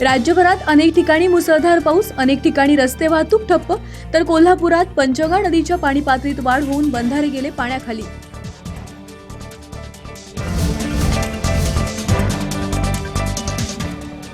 राज्यभरात अनेक ठिकाणी मुसळधार पाऊस अनेक ठिकाणी रस्ते वाहतूक ठप्प तर कोल्हापुरात पंचगा नदीच्या पाणी पातळीत वाढ होऊन बंधारे गेले पाण्याखाली.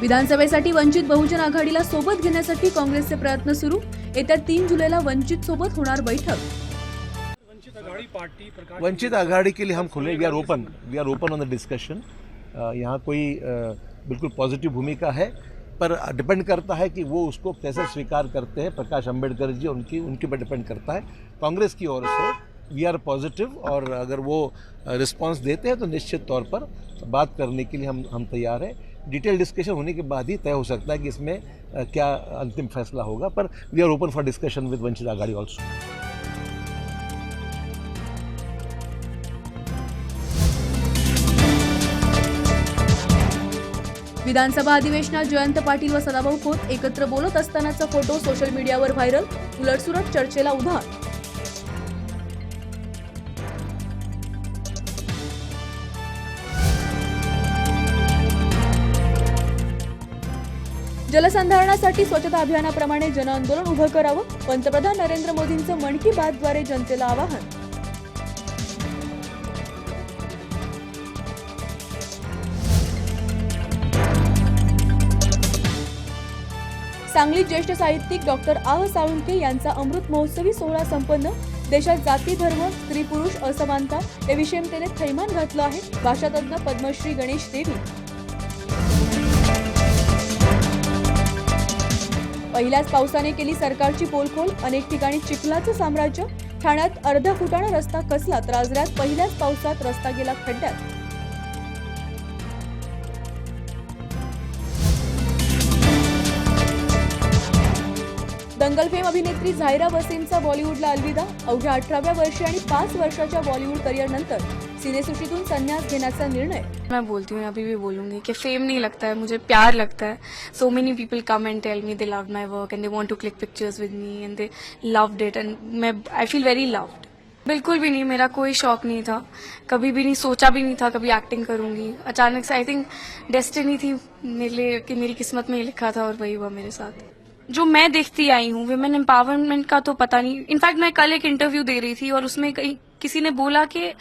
विधानसभेसाठी वंचित बहुजन आघाडीला सोबत घेण्यासाठी काँग्रेसचे प्रयत्न सुरू. येत्या तीन जुलैला वंचित सोबत होणार बैठक. वंचित आघाड़ी के लिए हम खुले we are open we are open on the discussion यहाँ कोई बिल्कुल पॉजिटिव भूमिका है. पर डिपेंड करता है कि वो उसको कैसे स्वीकार करते हैं। प्रकाश अंबेडकर जी उनकी, उनके पर डिपेंड करता है। कांग्रेस की ओर से वी आर पॉजिटिव और अगर वो रिस्पांस देते हैं तो निश्चित तौर पर बात करने के लिए हम हम तैयार हैं। डिटेल डिस्कशन होने के बाद ही तय हो सकता है कि इसमें क्या अंतिम फैसला होगा। पर we are open for discussion with Vanchit Aghadi also विधानसभा अधिवेशनात जयंत पाटील व सदाभाऊ खोत एकत्र बोलत असतानाचा फोटो सोशल मीडियावर व्हायरल. उलटसुलट चर्चेला उधार जलसंधारणासाठी स्वच्छता अभियानाप्रमाणे जनआंदोलन उभं करावं. पंतप्रधान नरेंद्र मोदींचं मन की बातद्वारे जनतेला आवाहन. सांगलीत ज्येष्ठ साहित्यिक डॉक्टर आह साळुंके यांचा अमृत महोत्सवी सोहळा संपन्न. देशात जाती धर्म स्त्री पुरुष असमानता या विषमतेने थैमान घातलं आहे. भाषातज्ञ पद्मश्री गणेश देवी. पहिल्याच पावसाने केली सरकारची पोलखोल. अनेक ठिकाणी चिखलाचं साम्राज्य. ठाण्यात अर्ध्या फुटाणा रस्ता कसला तर आजऱ्यात पहिल्याच पावसात रस्ता गेला खड्ड्यात. दंगल फेम अभिनेत्री झायरा वसीमचा बॉलिवूडला अलविदा. अवघ्या अठराव्या वर्षी आणि पाच वर्षाच्या बॉलिवूड करिअर नंतर सिनेसृष्टीतून संन्यास घेण्याचा निर्णय. मैं बोलती हूँ अभी भी बोलूंगी कि फेम नहीं लगता है मुझे प्यार लगता है. So many people come and tell me they love my work and they want to click pictures with me and they loved it and मैं आई फील वेरी लव्ड बिल्कुल भी नहीं मेरा कोई शौक नहीं था. कभी भी नहीं सोचा भी नहीं था कभी एक्टिंग करूंगी. अचानक से आई थिंक डेस्टिनी थी मेरे लिए कि मेरी किस्मत में ही लिखा था और वही हुआ मेरे साथ. जो मैं देखती आई हूँ वुमेन एम्पावरमेंट का तो पता नहीं। इनफैक्ट मैं कल एक इंटरव्यू दे रही थी और उसमें कहीं किसी ने बोला कि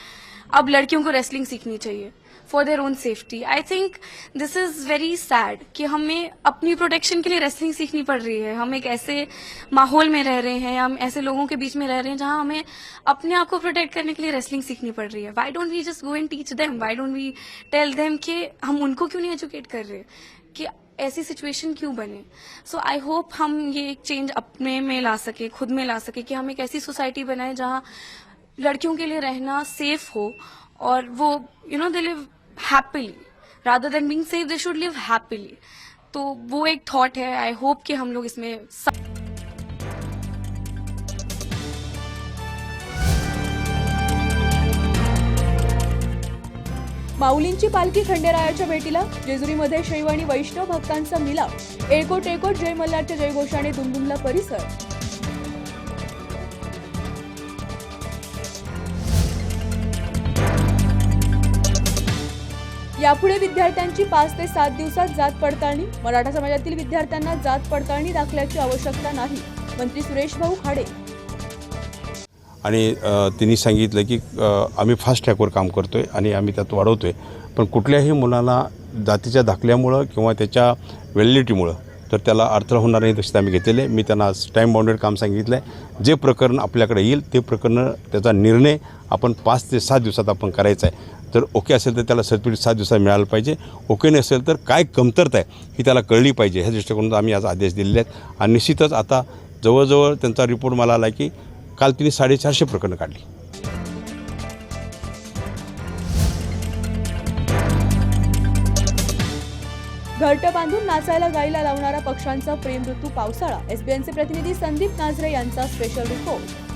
अब लड़कियों को रेसलिंग सीखनी चाहिए for their own safety I think this is very sad कि हमें अपनी प्रोटेक्शन के लिए रेसलिंग सीखनी पड़ रही है। हम एक ऐसे माहौल में रह रहे हैं, हम ऐसे लोगों के बीच में रह रहे हैं जहाँ हमें अपने आप को प्रोटेक्ट करने के लिए रेसलिंग सीखनी पड़ रही है। Why don't we just go and teach them why don't we tell them कि हम उनको क्यों नहीं एजुकेट कर रहे? कि ऐसी सिचुएशन क्यों बने? सो आई होप हम ये एक चेंज अपने में ला सके, खुद में ला सके कि हम एक ऐसी सोसाइटी बनाए जहाँ लड़कियों के लिए रहना सेफ़ हो और वो you know they live happily rather than being safe they should live happily तो वो एक थॉट है आई होप कि हम लोग इसमें सब माऊलींची पालखी खंडेरायाच्या भेटीला जेजुरीमध्ये शैव आणि वैष्णव भक्तांचा मिलाप. एकोट एकोट जय मल्हारच्या जयघोषाने दुमदुमला परिसर. यापुढे विद्यार्थ्यांची पाच ते सात दिवसात जात पडताळणी. मराठा समाजातील विद्यार्थ्यांना जात पडताळणी दाखल्याची आवश्यकता नाही. मंत्री सुरेश भाऊ खाडे. आणि अ, तिने सांगितलं की आम्ही फास्ट ट्रॅकवर काम करतो आहे आणि आम्ही त्यात वाढवतो आहे पण कुठल्याही मुलाला जातीच्या दाखल्यामुळं किंवा त्याच्या व्हॅलिडिटीमुळं तर त्याला अडथळा होणार नाही तसे आम्ही घेतलेले. मी त्यांना टाईम बाउंडेड काम सांगितलं आहे जे प्रकरण आपल्याकडे येईल ते प्रकरण त्याचा निर्णय आपण पाच ते सात दिवसात आपण करायचा आहे. जर ओके असेल तर त्याला सर्टिफिकेट सात दिवसात मिळालं पाहिजे. ओके नसेल तर काय कमतरता आहे ही त्याला कळली पाहिजे. ह्या दृष्टिकोनातून आम्ही आज आदेश दिलेले आहेत. आणि निश्चितच आता जवळजवळ त्यांचा रिपोर्ट मला आला की काल तिने साडेचारशे प्रकरणं काढली. घरट बांधून नाचायला गायला लावणारा पक्ष्यांचा प्रेम ऋतू पावसाळा एसबीएनचे प्रतिनिधी संदीप नाझरे यांचा स्पेशल रिपोर्ट